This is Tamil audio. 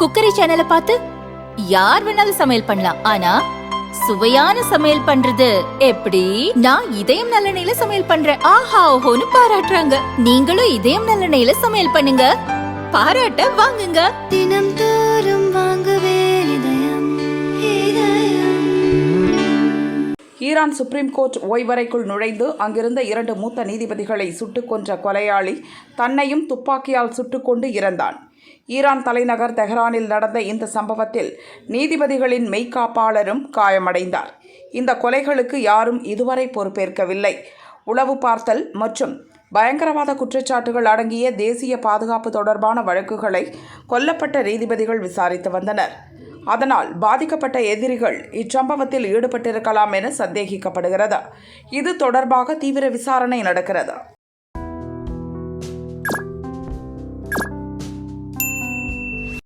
குக்கரி சேனலை பார்த்து யார் வேணாலும் சமையல் பண்ணலாம். ஆனா சுவையான சமையல் பண்றது எப்படி? நான் இதயம் நல்லெண்ணெயில சமையல் பண்றேன். ஆஹா ஓஹோன்னு பாராட்டுறாங்க. நீங்களும் இதயம் நல்லெண்ணெயில சமையல் பண்ணுங்க. பாராட்ட வாங்குங்க. தினம் தோறும் வாங்குவே இதயம் இதயம். ஈரான் சுப்ரீம் கோர்ட் ஓய்வறைக்குள் நுழைந்து அங்கிருந்த இரண்டு மூத்த நீதிபதிகளை சுட்டுக் கொன்ற கொலையாளி தன்னையும் துப்பாக்கியால் சுட்டுக்கொண்டு இறந்தான். ஈரான் தலைநகர் தெஹ்ரானில் நடந்த இந்த சம்பவத்தில் நீதிபதிகளின் மெய்க்காப்பாளரும் காயமடைந்தார். இந்த கொலைகளுக்கு யாரும் இதுவரை பொறுப்பேற்கவில்லை. உளவு பார்த்தல் மற்றும் பயங்கரவாத குற்றச்சாட்டுகள் அடங்கிய தேசிய பாதுகாப்பு தொடர்பான வழக்குகளை கொல்லப்பட்ட நீதிபதிகள் விசாரித்து வந்தனர். அதனால் பாதிக்கப்பட்ட எதிரிகள் இச்சம்பவத்தில் ஈடுபட்டிருக்கலாம் என சந்தேகிக்கப்படுகிறது. இது தொடர்பாக தீவிர விசாரணை நடக்கிறது.